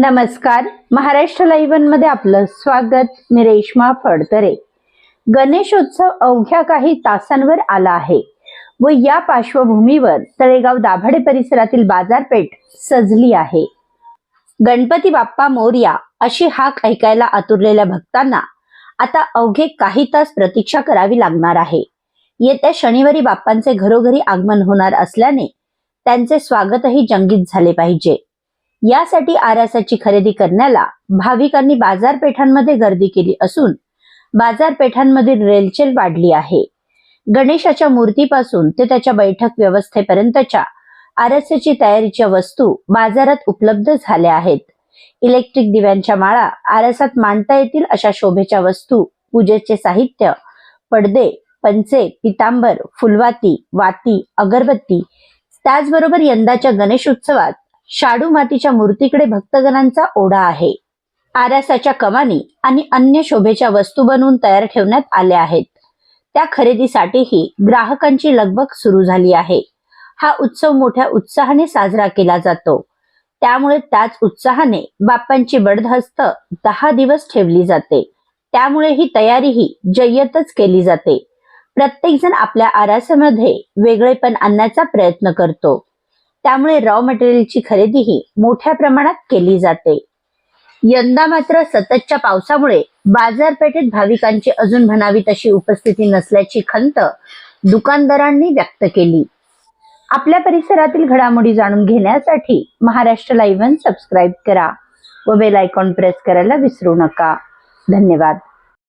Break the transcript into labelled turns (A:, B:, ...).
A: नमस्कार. महाराष्ट्र लाईव्हनमध्ये आपलं स्वागत. मी रेश्मा फडतरे. गणेशोत्सव अवघ्या काही तासांवर आला आहे व या पार्श्वभूमीवर तळेगाव दाभाडे परिसरातील बाजारपेठ सजली आहे. गणपती बाप्पा मोर्या अशी हाक ऐकायला आतुरलेल्या भक्तांना आता अवघे काही तास प्रतीक्षा करावी लागणार आहे. येत्या शनिवारी बाप्पांचे घरोघरी आगमन होणार असल्याने त्यांचे स्वागतही जंगीत झाले पाहिजे. यासाठी आरासाची खरेदी करण्याला भाविकांनी बाजारपेठांमध्ये गर्दी केली असून बाजारपेठांमधील रेलचेल वाढली आहे. गणेशाच्या मूर्तीपासून ते त्याच्या बैठक व्यवस्थेपर्यंतच्या आरसाची तयारीच्या वस्तू बाजारात उपलब्ध झाल्या आहेत. इलेक्ट्रिक दिव्यांच्या माळा आरसात मांडता येतील अशा शोभेच्या वस्तू पूजेचे साहित्य पडदे पंचे पितांबर फुलवाती वाती अगरबत्ती त्याचबरोबर यंदाच्या गणेशोत्सवात शाडू मातीच्या मूर्तीकडे भक्तगणांचा ओढा आहे. आरासाच्या कमानी आणि अन्य शोभेच्या वस्तू बनवून तयार ठेवण्यात आल्या आहेत. त्या खरेदीसाठीही ग्राहकांची लगबग सुरू झाली आहे. हा उत्सव मोठ्या उत्साहाने साजरा केला जातो. त्यामुळे त्याच उत्साहाने बाप्पांची बडधस्त दहा दिवस ठेवली जाते. त्यामुळे ही तयारीही जय्यतच केली जाते. प्रत्येक जण आपल्या आरासामध्ये वेगळेपण आणण्याचा प्रयत्न करतो. त्यामुळे रॉ मटेरियलची खरेदीही मोठ्या प्रमाणात केली जाते. यंदा मात्र सततच्या पावसामुळे बाजारपेठेत भाविकांची अजून म्हणावी तशी उपस्थिती नसल्याची खंत दुकानदारांनी व्यक्त केली. आपल्या परिसरातील घडामोडी जाणून घेण्यासाठी महाराष्ट्र लाईव्ह सबस्क्राईब करा व बेल आयकॉन प्रेस करायला विसरू नका. धन्यवाद.